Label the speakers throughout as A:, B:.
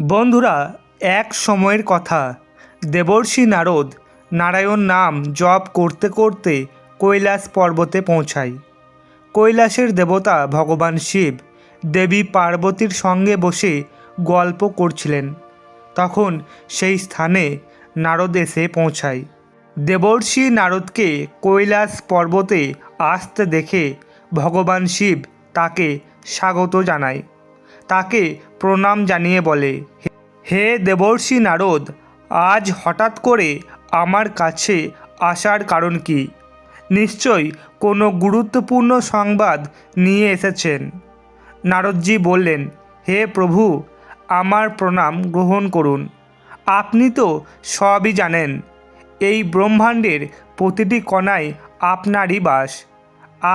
A: বন্ধুরা, এক সময়ের কথা। দেবর্ষি নারদ নারায়ণ নাম জপ করতে করতে কৈলাস পর্বতে পৌঁছায়। কৈলাসের দেবতা ভগবান শিব দেবী পার্বতীর সঙ্গে বসে গল্প করছিলেন। তখন সেই স্থানে নারদ এসে পৌঁছায়। দেবর্ষি নারদকে কৈলাস পর্বতে আসতে দেখে ভগবান শিব তাকে স্বাগত জানায়। তাকে প্রণাম জানিয়ে বলে, হে দেবর্ষি নারদ, আজ হঠাৎ করে আমার কাছে আসার কারণ কি? নিশ্চয়ই কোনো গুরুত্বপূর্ণ সংবাদ নিয়ে এসেছেন। নারদজি বললেন, হে প্রভু, আমার প্রণাম গ্রহণ করুন। আপনি তো সবই জানেন, এই ব্রহ্মাণ্ডের প্রতিটি কণায় আপনারই বাস।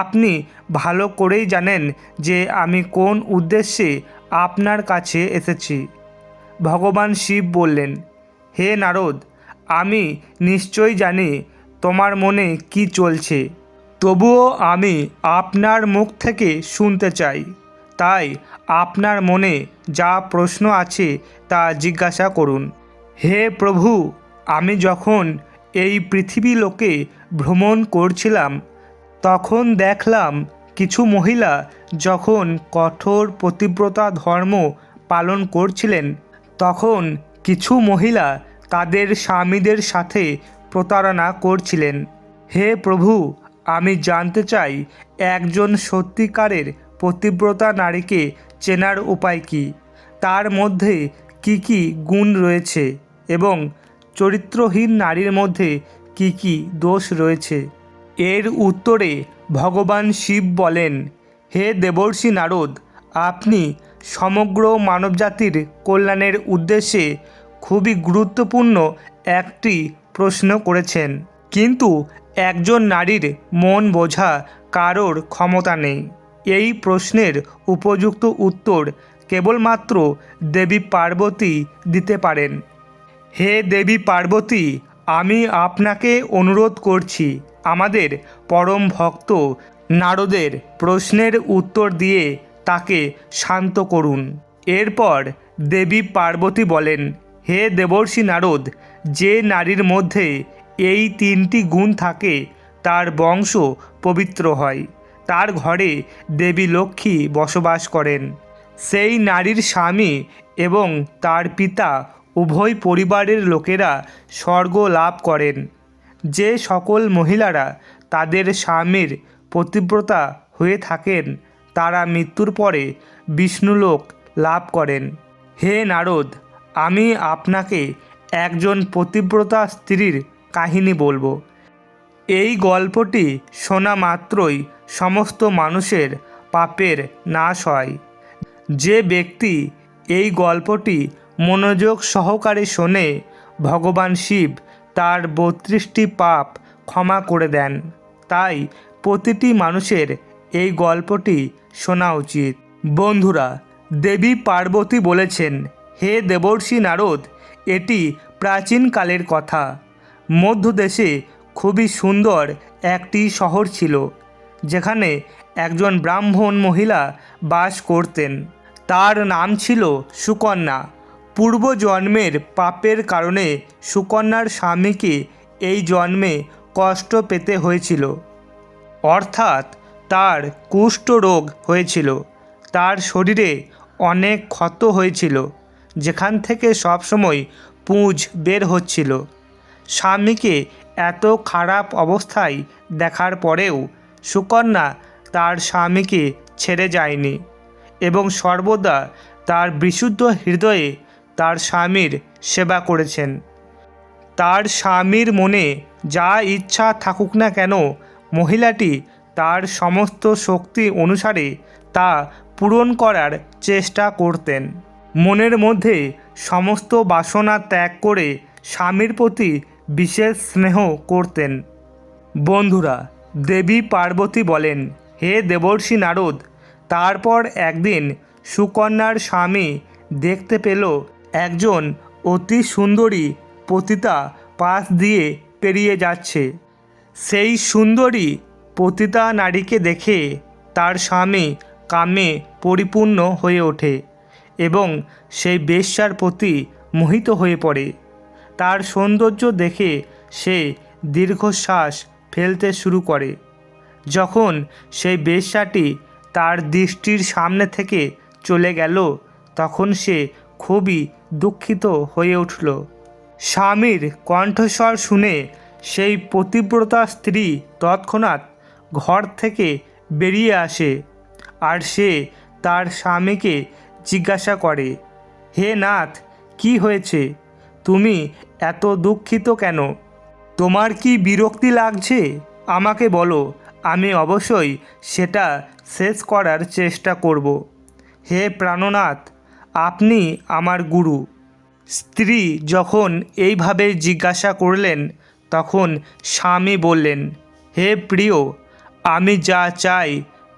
A: আপনি ভালো করেই জানেন যে আমি কোন উদ্দেশ্যে আপনার কাছে এসেছি। ভগবান শিব বললেন, হে নারদ, আমি নিশ্চয়ই জানি তোমার মনে কি চলছে। তবুও আমি আপনার মুখ থেকে শুনতে চাই। তাই আপনার মনে যা প্রশ্ন আছে তা জিজ্ঞাসা করুন। হে প্রভু, আমি যখন এই পৃথিবী লোকে ভ্রমণ করছিলাম, তখন দেখলাম কিছু মহিলা যখন কঠোর পতিব্রতা ধর্ম পালন করছিলেন, তখন কিছু মহিলা তাদের স্বামীদের সাথে প্রতারণা করছিলেন। হে প্রভু, আমি জানতে চাই, একজন সত্যিকারের পতিব্রতা নারীকে চেনার উপায় কি? তার মধ্যে কি কি গুণ রয়েছে এবং চরিত্রহীন নারীর মধ্যে কি কি দোষ রয়েছে? এর উত্তরে ভগবান শিব বলেন, হে দেবর্ষি নারদ, আপনি সমগ্র মানবজাতির কল্যাণের উদ্দেশ্যে খুবই গুরুত্বপূর্ণ একটি প্রশ্ন করেছেন। কিন্তু একজন নারীর মন বোঝা কারোর ক্ষমতা নেই। এই প্রশ্নের উপযুক্ত উত্তর কেবলমাত্র দেবী পার্বতী দিতে পারেন। হে দেবী পার্বতী, আমি আপনাকে অনুরোধ করছি আমাদের পরম ভক্ত নারদের প্রশ্নের উত্তর দিয়ে তাকে শান্ত করুন। এরপর দেবী পার্বতী বলেন, হে দেবর্ষি নারদ, যে নারীর মধ্যে এই তিনটি গুণ থাকে, তার বংশ পবিত্র হয়। তার ঘরে দেবী লক্ষ্মী বসবাস করেন। সেই নারীর স্বামী এবং তার পিতা উভয় পরিবারের লোকেরা স্বর্গ লাভ করেন। যে সকল মহিলারা তাদের স্বামীর পতিব্রতা হয়ে থাকেন, তারা মৃত্যুর পরে বিষ্ণুলোক লাভ করেন। হে নারদ, আমি আপনাকে একজন পতিব্রতা স্ত্রীর কাহিনী বলব। এই গল্পটি শোনা মাত্রই সমস্ত মানুষের পাপের নাশ হয়। যে ব্যক্তি এই গল্পটি মনোযোগ সহকারে শোনে, ভগবান শিব তার বত্রিশটি পাপ ক্ষমা করে দেন। তাই প্রতিটি মানুষের এই গল্পটি শোনা উচিত। বন্ধুরা, দেবী পার্বতী বলেছেন, হে দেবর্ষি নারদ, এটি প্রাচীনকালের কথা। মধ্যদেশে খুবই সুন্দর একটি শহর ছিল, যেখানে একজন ব্রাহ্মণ মহিলা বাস করতেন। তার নাম ছিল সুকন্যা। পূর্বজন্মের পাপের কারণে সুকন্যার স্বামীকে এই জন্মে কষ্ট পেতে হয়েছিল। অর্থাৎ তার কুষ্ঠ রোগ হয়েছিল। তার শরীরে অনেক ক্ষত হয়েছিল। যেখান থেকে সবসময় পুঁজ বের হচ্ছিল। স্বামীকে এত খারাপ অবস্থায় দেখার পরেও সুকন্যা তার স্বামীকে ছেড়ে যায়নি এবং সর্বদা তার বিশুদ্ধ হৃদয়ে তার স্বামীর সেবা করেছেন। তার স্বামীর মনে যা ইচ্ছা থাকুক না কেন, মহিলাটি তার সমস্ত শক্তি অনুসারে তা পূরণ করার চেষ্টা করতেন। মনের মধ্যে সমস্ত বাসনা ত্যাগ করে স্বামীর প্রতি বিশেষ স্নেহ করতেন। বন্ধুরা, দেবী পার্বতী বলেন, হে দেবর্ষি নারদ, তারপর একদিন সুকন্যার স্বামী দেখতে পেল একজন অতি সুন্দরী পতিতা পাশ দিয়ে পেরিয়ে যাচ্ছে। সেই সুন্দরী পতিতা নারীকে দেখে তার স্বামী কামে পরিপূর্ণ হয়ে ওঠে এবং সেই বেশ্যার প্রতি মোহিত হয়ে পড়ে। তার সৌন্দর্য দেখে সে দীর্ঘশ্বাস ফেলতে শুরু করে। যখন সেই বেশ্যাটি তার দৃষ্টির সামনে থেকে চলে গেল, তখন সে খুবই দুঃখিত হয়ে উঠল। স্বামীর কণ্ঠস্বর শুনে সেই পতিব্রতা স্ত্রী তৎক্ষণাৎ ঘর থেকে বেরিয়ে আসে আর সে তার স্বামীকে জিজ্ঞাসা করে, হে নাথ, কি হয়েছে? তুমি এত দুঃখিত কেন? তোমার কি বিরক্তি লাগছে? আমাকে বলো, আমি অবশ্যই সেটা শেষ করার চেষ্টা করব। হে প্রাণনাথ আপনি আমার গুরু। স্ত্রী যখন এইভাবে জিজ্ঞাসা করলেন, তখন স্বামী বললেন, হে প্রিয়, আমি যা চাই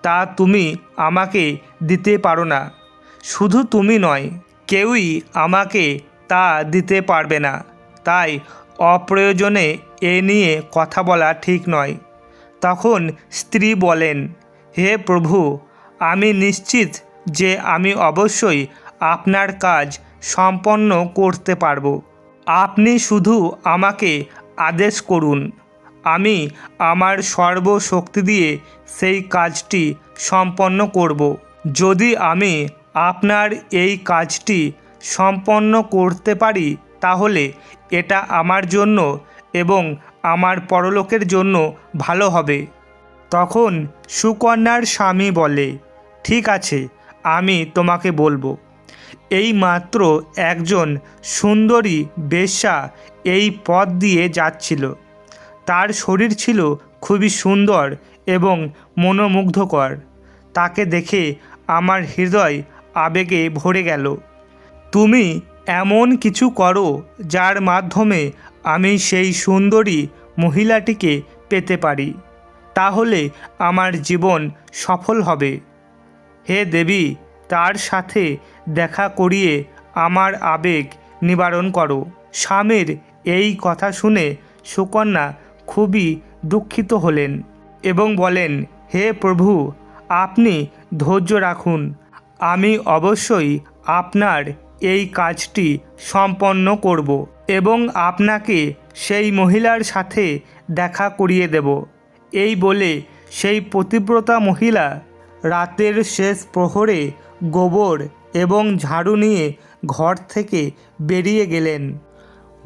A: তা তুমি আমাকে দিতে পারো না। শুধু তুমি নয়, কেউই আমাকে তা দিতে পারবে না। তাই অপ্রয়োজনে এ নিয়ে কথা বলা ঠিক নয়। তখন স্ত্রী বলেন, হে প্রভু, আমি নিশ্চিত যে আমি অবশ্যই আপনার কাজ সম্পন্ন করতে পারব। আপনি শুধু আমাকে আদেশ করুন। আমি আমার সর্বশক্তি দিয়ে সেই কাজটি সম্পন্ন করব। যদি আমি আপনার এই কাজটি সম্পন্ন করতে পারি, তাহলে এটা আমার জন্য এবং আমার পরলোকের জন্য ভালো হবে। তখন সুকন্যার স্বামী বলে, ঠিক আছে, আমি তোমাকে বলব। এই মাত্র একজন সুন্দরী বেশ্যা এই পথ দিয়ে যাচ্ছিল। তার শরীর ছিল খুবই সুন্দর এবং মনোমুগ্ধকর। তাকে দেখে আমার হৃদয় আবেগে ভরে গেল। তুমি এমন কিছু করো যার মাধ্যমে আমি সেই সুন্দরী মহিলাটিকে পেতে পারি। তাহলে আমার জীবন সফল হবে। হে দেবী তার সাথে দেখা করিয়ে আমার আবেগ নিবারণ করো। স্বামীর এই কথা শুনে সুকন্যা খুবই দুঃখিত হলেন এবং বলেন, হে প্রভু, আপনি ধৈর্য রাখুন। আমি অবশ্যই আপনার এই কাজটি সম্পন্ন করব এবং আপনাকে সেই মহিলার সাথে দেখা করিয়ে দেব। এই বলে সেই পতিব্রতা মহিলা রাতের শেষ প্রহরে গোবর এবং ঝাড়ু নিয়ে ঘর থেকে বেরিয়ে গেলেন।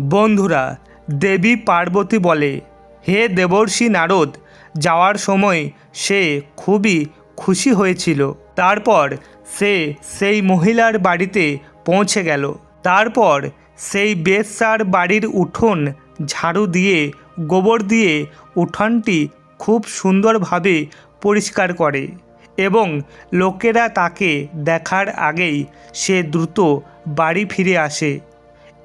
A: বন্ধুরা, দেবী পার্বতী বলে, হে দেবর্ষি নারদ, যাওয়ার সময় সে খুবই খুশি হয়েছিল। তারপর সে সেই মহিলার বাড়িতে পৌঁছে গেল। তারপর সেই বেশ্যার বাড়ির উঠোন ঝাড়ু দিয়ে, গোবর দিয়ে উঠানটি খুব সুন্দরভাবে পরিষ্কার করে। এবং লোকেরা তাকে দেখার আগেই সে দ্রুত বাড়ি ফিরে আসে।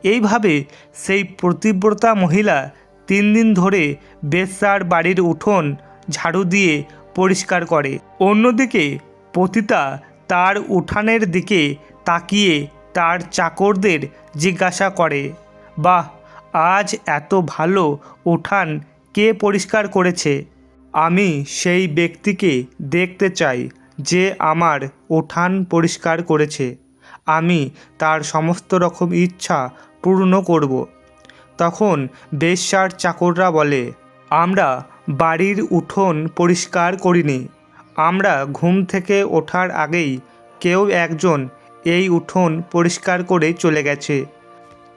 A: এইভাবে সেই প্রতিব্রতা মহিলা তিন দিন ধরে বেশ্যার বাড়ির উঠোন ঝাড়ু দিয়ে পরিষ্কার করে। অন্যদিকে পতিতা তার উঠানের দিকে তাকিয়ে তার চাকরদের জিজ্ঞাসা করে, বাহ, আজ এত ভালো উঠান কে পরিষ্কার করেছে? আমি সেই ব্যক্তিকে দেখতে চাই যে আমার উঠান পরিষ্কার করেছে। আমি তার সমস্ত রকম ইচ্ছা পূর্ণ করব। তখন বেশ্যার চাকররা বলে, আমরা বাড়ির উঠোন পরিষ্কার করিনি। আমরা ঘুম থেকে ওঠার আগেই কেউ একজন এই উঠোন পরিষ্কার করে চলে গেছে।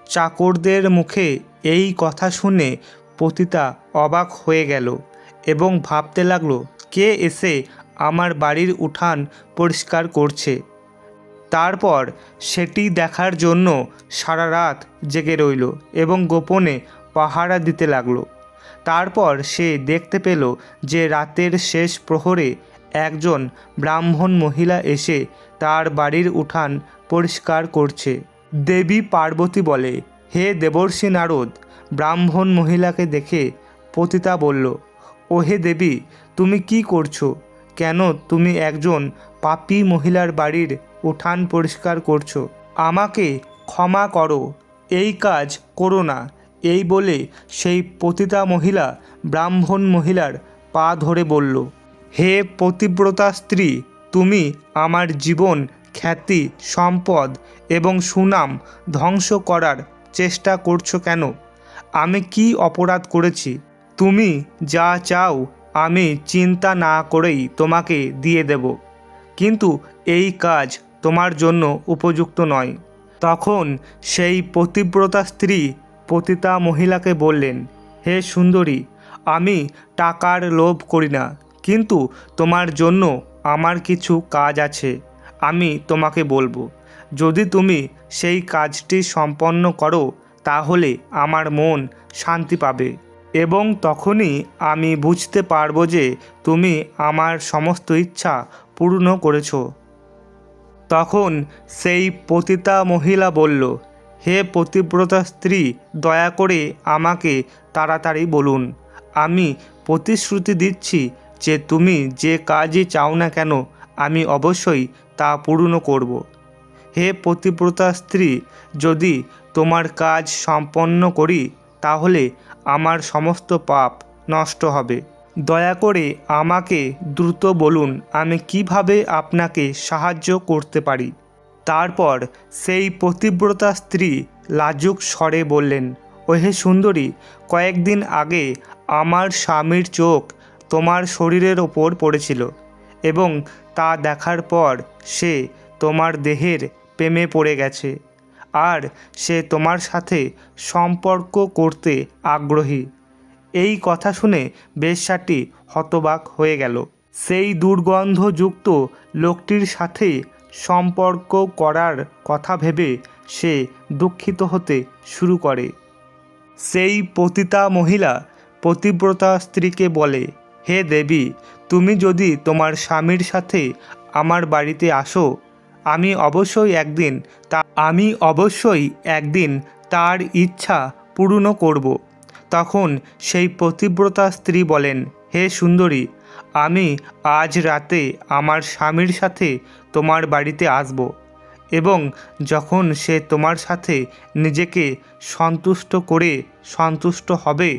A: চাকরদের মুখে এই কথা শুনে পতিতা অবাক হয়ে গেল। এবং ভাবতে লাগল, কে এসে আমার বাড়ির উঠান পরিষ্কার করছে। তারপর সেটি দেখার জন্য সারা রাত জেগে রইল এবং গোপনে পাহারা দিতে লাগল। তারপর সে দেখতে পেল যে রাতের শেষ প্রহরে একজন ব্রাহ্মণ মহিলা এসে তার বাড়ির উঠান পরিষ্কার করছে। দেবী পার্বতী বলে, হে দেবর্ষি নারদ, ব্রাহ্মণ মহিলাকে দেখে পতিতা বলল ও হে দেবী, তুমি কি করছ? কেন তুমি একজন পাপী মহিলার বাড়ির উঠান পরিষ্কার করছ? আমাকে ক্ষমা করো, এই কাজ করো না। এই বলে সেই পতিতা মহিলা ব্রাহ্মণ মহিলার পা ধরে বলল, হে পতিব্রতা স্ত্রী, তুমি আমার জীবন, খ্যাতি, সম্পদ এবং সুনাম ধ্বংস করার চেষ্টা করছ কেন? আমি কি অপরাধ করেছি? তুমি যা চাও, আমি চিন্তা না করেই তোমাকে দিয়ে দেব। কিন্তু এই কাজ তোমার জন্য উপযুক্ত নয়। তখন সেই পতিব্রতা স্ত্রী পতিতা মহিলাকে বললেন, হে সুন্দরী, আমি টাকার লোভ করি না, কিন্তু তোমার জন্য আমার কিছু কাজ আছে, আমি তোমাকে বলব। যদি তুমি সেই কাজটি সম্পন্ন করো, তাহলে আমার মন শান্তি পাবে। এবং তখনই আমি বুঝতে পারব যে তুমি আমার সমস্ত ইচ্ছা পূর্ণ করেছ। তখন সেই পতিতা মহিলা বলল, হে পতিব্রতা স্ত্রী, দয়া করে আমাকে তাড়াতাড়ি বলুন। আমি প্রতিশ্রুতি দিচ্ছি যে তুমি যে কাজই চাও না কেন, আমি অবশ্যই তা পূর্ণ করব। হে পতিব্রতা স্ত্রী, যদি তোমার কাজ সম্পন্ন করি, তাহলে আমার সমস্ত পাপ নষ্ট হবে। দয়া করে আমাকে দ্রুত বলুন, আমি কীভাবে আপনাকে সাহায্য করতে পারি? তারপর সেই পতিব্রতা স্ত্রী লাজুক স্বরে বললেন, ওহে সুন্দরী, কয়েকদিন আগে আমার স্বামীর চোখ তোমার শরীরের ওপর পড়েছিল এবং তা দেখার পর সে তোমার দেহের প্রেমে পড়ে গেছে। আর সে তোমার সাথে সম্পর্ক করতে আগ্রহী। এই কথা শুনে বেশ্যাটি হতবাক হয়ে গেল। সেই দুর্গন্ধযুক্ত লোকটির সাথে সম্পর্ক করার কথা ভেবে সে দুঃখিত হতে শুরু করে। সেই পতিতা মহিলা পতিব্রতা স্ত্রীকে বলে, হে দেবী, তুমি যদি তোমার স্বামীর সাথে আমার বাড়িতে আসো, আমি অবশ্যই একদিন তা আমি অবশ্যই একদিন তার ইচ্ছা পূর্ণ করব। তখন সেই পতিব্রতা স্ত্রী বলেন, হে সুন্দরী, আমি আজ রাতে আমার স্বামীর সাথে তোমার বাড়িতে আসব এবং যখন সে তোমার সাথে নিজেকে সন্তুষ্ট করে সন্তুষ্ট হবে,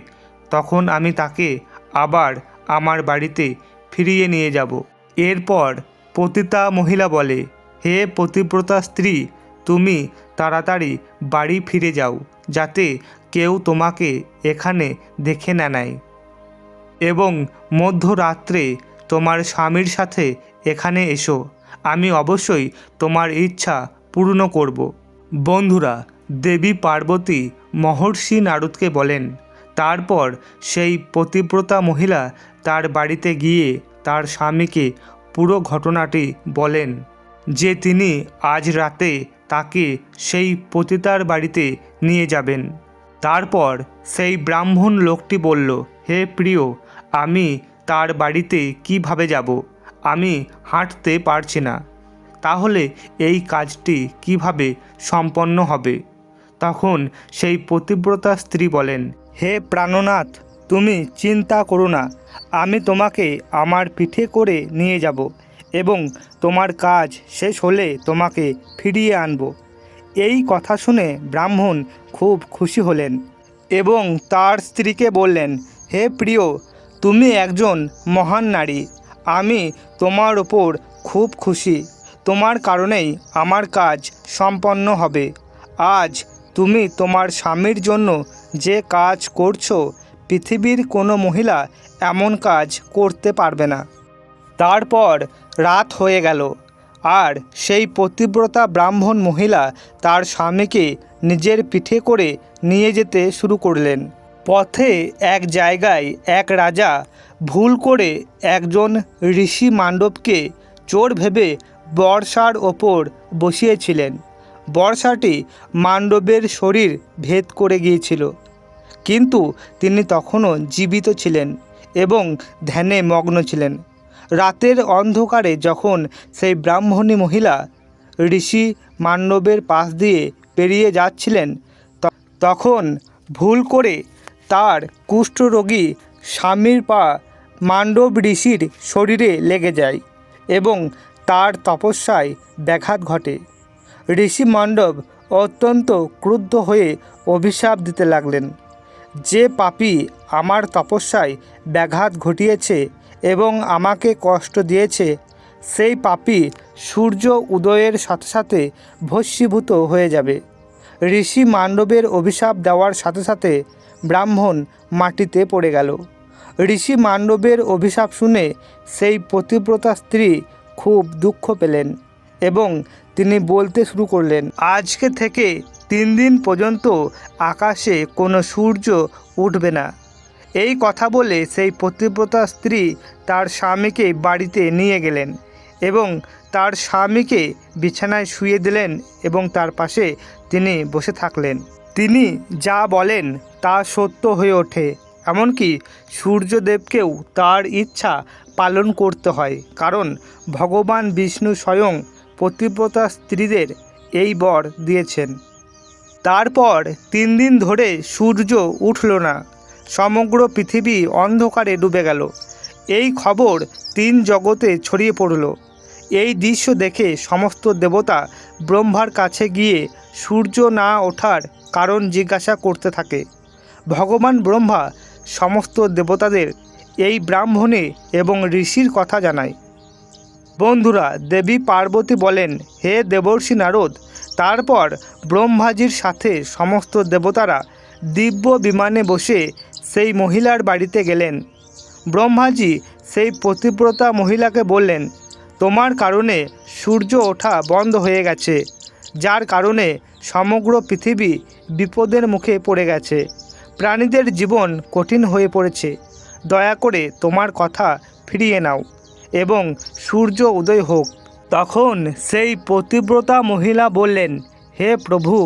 A: তখন আমি তাকে আবার আমার বাড়িতে ফিরিয়ে নিয়ে যাব। এরপর পতিতা মহিলা বলে, হে পতিব্রতা স্ত্রী তুমি তাড়াতাড়ি বাড়ি ফিরে যাও, যাতে কেউ তোমাকে এখানে দেখে না নেয়। এবং মধ্যরাত্রে তোমার স্বামীর সাথে এখানে এসো, আমি অবশ্যই তোমার ইচ্ছা পূর্ণ করব। বন্ধুরা, দেবী পার্বতী মহর্ষি নারদকে বলেন, তারপর সেই পতিব্রতা মহিলা তার বাড়িতে গিয়ে তার স্বামীকে পুরো ঘটনাটি বলেন, যে তিনি আজ রাতে তাকে সেই পতিতার বাড়িতে নিয়ে যাবেন। তারপর সেই ব্রাহ্মণ লোকটি বলল, হে প্রিয়, আমি তার বাড়িতে কীভাবে যাব? আমি হাঁটতে পারছি না। তাহলে এই কাজটি কীভাবে সম্পন্ন হবে? তখন সেই পতিব্রতা স্ত্রী বলেন, হে প্রাণনাথ, তুমি চিন্তা করো না। আমি তোমাকে আমার পিঠে করে নিয়ে যাব। এবং তোমার কাজ শেষ হলে তোমাকে ফিরিয়ে আনব। এই কথা শুনে ব্রাহ্মণ খুব খুশি হলেন এবং তার স্ত্রীকে বললেন, হে প্রিয়, তুমি একজন মহান নারী। আমি তোমার ওপর খুব খুশি। তোমার কারণেই আমার কাজ সম্পন্ন হবে। আজ তুমি তোমার স্বামীর জন্য যে কাজ করছ, পৃথিবীর কোনো মহিলা এমন কাজ করতে পারবে না। তারপর রাত হয়ে গেল। আর সেই পতিব্রতা ব্রাহ্মণ মহিলা তার স্বামীকে নিজের পিঠে করে নিয়ে যেতে শুরু করলেন। পথে এক জায়গায় এক রাজা ভুল করে একজন ঋষি মান্ডবকে চোর ভেবে বর্ষার ওপর বসিয়েছিলেন। বর্ষাটি মান্ডবের শরীর ভেদ করে গিয়েছিল। কিন্তু তিনি তখনও জীবিত ছিলেন এবং ধ্যানে মগ্ন ছিলেন। রাতের অন্ধকারে যখন সেই ব্রাহ্মণী মহিলা ঋষি মান্ডবের পাশ দিয়ে পেরিয়ে যাচ্ছিলেন তখন ভুল করে তার কুষ্ঠরোগী স্বামীর পা মান্ডব ঋষির শরীরে লেগে যায় এবং তার তপস্যায় ব্যাঘাত ঘটে। ঋষি মণ্ডপ অত্যন্ত ক্রুদ্ধ হয়ে অভিশাপ দিতে লাগলেন, যে পাপী আমার তপস্যায় ব্যাঘাত ঘটিয়েছে এবং আমাকে কষ্ট দিয়েছে, সেই পাপী সূর্য উদয়ের সাথে সাথে ভস্মীভূত হয়ে যাবে। ঋষি মান্ডবের অভিশাপ দেওয়ার সাথে সাথে ব্রাহ্মণ মাটিতে পড়ে গেল। ঋষি মান্ডবের অভিশাপ শুনে সেই পতিব্রতা স্ত্রী খুব দুঃখ পেলেন এবং তিনি বলতে শুরু করলেন, আজকে থেকে তিন দিন পর্যন্ত আকাশে কোনো সূর্য উঠবে না। এই কথা বলে সেই পতিব্রতা স্ত্রী তার স্বামীকে বাড়িতে নিয়ে গেলেন এবং তার স্বামীকে বিছানায় শুয়ে দিলেন এবং তার পাশে তিনি বসে থাকলেন। তিনি যা বলেন তা সত্য হয়ে ওঠে, এমনকি সূর্যদেবকেও তার ইচ্ছা পালন করতে হয়, কারণ ভগবান বিষ্ণু স্বয়ং পতিব্রতা স্ত্রীদের এই বর দিয়েছেন। তারপর তিন দিন ধরে সূর্য উঠল না। সমগ্র পৃথিবী অন্ধকারে ডুবে গেল। এই খবর তিন জগতে ছড়িয়ে পড়ল। এই দৃশ্য দেখে সমস্ত দেবতা ব্রহ্মার কাছে গিয়ে সূর্য না ওঠার কারণ জিজ্ঞাসা করতে থাকে। ভগবান ব্রহ্মা সমস্ত দেবতাদের এই ব্রাহ্মণে এবং ঋষির কথা জানায়। বন্ধুরা, দেবী পার্বতী বলেন, হে দেবর্ষি নারদ, তারপর ব্রহ্মাজির সাথে সমস্ত দেবতারা দিব্য বিমানে বসে সেই মহিলার বাড়িতে গেলেন। ব্রহ্মাজি সেই পতিব্রতা মহিলাকে বললেন, তোমার কারণে সূর্য ওঠা বন্ধ হয়ে গেছে, যার কারণে সমগ্র পৃথিবী বিপদের মুখে পড়ে গেছে। প্রাণীদের জীবন কঠিন হয়ে পড়েছে, দয়া করে তোমার কথা ফিরিয়ে নাও এবং সূর্য উদয় হোক। তখন সেই পতিব্রতা মহিলা বললেন, হে প্রভু,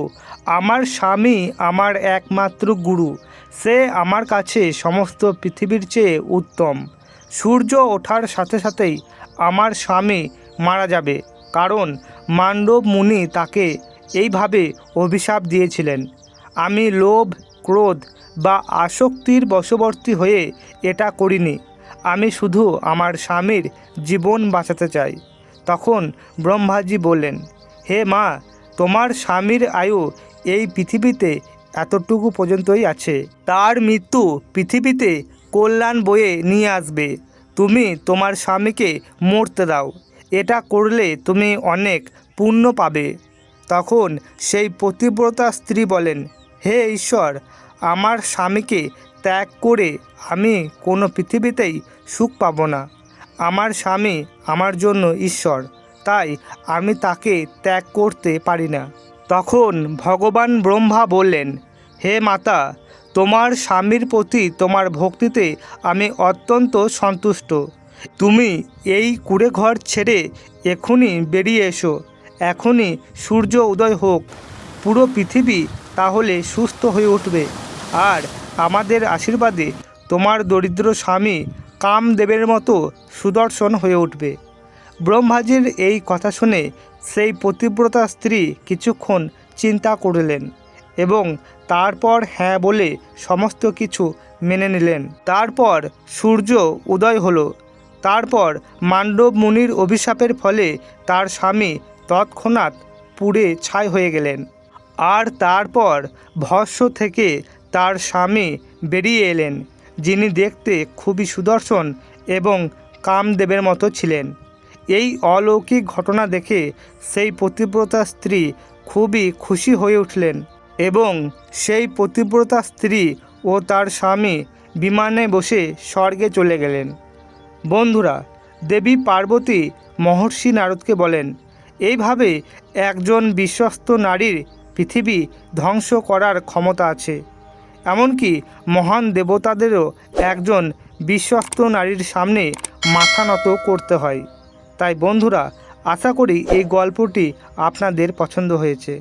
A: আমার স্বামী আমার একমাত্র গুরু সে আমার কাছে সমস্ত পৃথিবীর চেয়ে উত্তম। সূর্য ওঠার সাথে সাথেই আমার স্বামী মারা যাবে, কারণ মান্ডব মুনি তাকে এইভাবে অভিশাপ দিয়েছিলেন। আমি লোভ, ক্রোধ বা আসক্তির বশবর্তী হয়ে এটা করিনি। আমি শুধু আমার স্বামীর জীবন বাঁচাতে চাই। তখন ব্রহ্মাজি বললেন, হে মা, তোমার স্বামীর আয়ু এই পৃথিবীতে এতটুকু পর্যন্তই আছে। তার মৃত্যু পৃথিবীতে কল্যাণ বয়ে নিয়ে আসবে। তুমি তোমার স্বামীকে মরতে দাও। এটা করলে তুমি অনেক পুণ্য পাবে। তখন সেই পতিব্রতা স্ত্রী বলেন, হে ঈশ্বর, আমার স্বামীকে ত্যাগ করে আমি কোনো পৃথিবীতেই সুখ পাব না। আমার স্বামী আমার জন্য ঈশ্বর, তাই আমি তাকে ত্যাগ করতে পারি না। তখন ভগবান ব্রহ্মা বললেন, হে মাতা, তোমার স্বামীর প্রতি তোমার ভক্তিতে আমি অত্যন্ত সন্তুষ্ট। তুমি এই কুড়ে ঘর ছেড়ে এখনই বেরিয়ে এসো। এখনই সূর্য উদয় হোক। পুরো পৃথিবী তাহলে সুস্থ হয়ে উঠবে। আর আমাদের আশীর্বাদে তোমার দরিদ্র স্বামী কামদেবের মতো সুদর্শন হয়ে উঠবে। ব্রহ্মাজির এই কথা শুনে সেই পতিব্রতা স্ত্রী কিছুক্ষণ চিন্তা করলেন এবং তারপর হ্যাঁ বলে সমস্ত কিছু মেনে নিলেন। তারপর সূর্য উদয় হলো। তারপর মান্ডব মুনির অভিশাপের ফলে তার স্বামী তৎক্ষণাৎ পুড়ে ছাই হয়ে গেলেন। আর তারপর ভস্য থেকে তার স্বামী বেরিয়ে এলেন, যিনি দেখতে খুবই সুদর্শন এবং কামদেবের মতো ছিলেন। এই অলৌকিক ঘটনা দেখে সেই পতিব্রতা স্ত্রী খুবই খুশি হয়ে উঠলেন এবং সেই পতিব্রতা স্ত্রী ও তার স্বামী বিমানে বসে স্বর্গে চলে গেলেন। বন্ধুরা, দেবী পার্বতী মহর্ষি নারদকে বলেন, এইভাবে একজন বিশ্বস্ত নারীর পৃথিবী ধ্বংস করার ক্ষমতা আছে। এমনকি মহান দেবতাদেরও একজন বিশ্বস্ত নারীর সামনে মাথা নত করতে হয়। তাই বন্ধুরা আশা করি এই গল্পটি আপনাদের পছন্দ হয়েছে।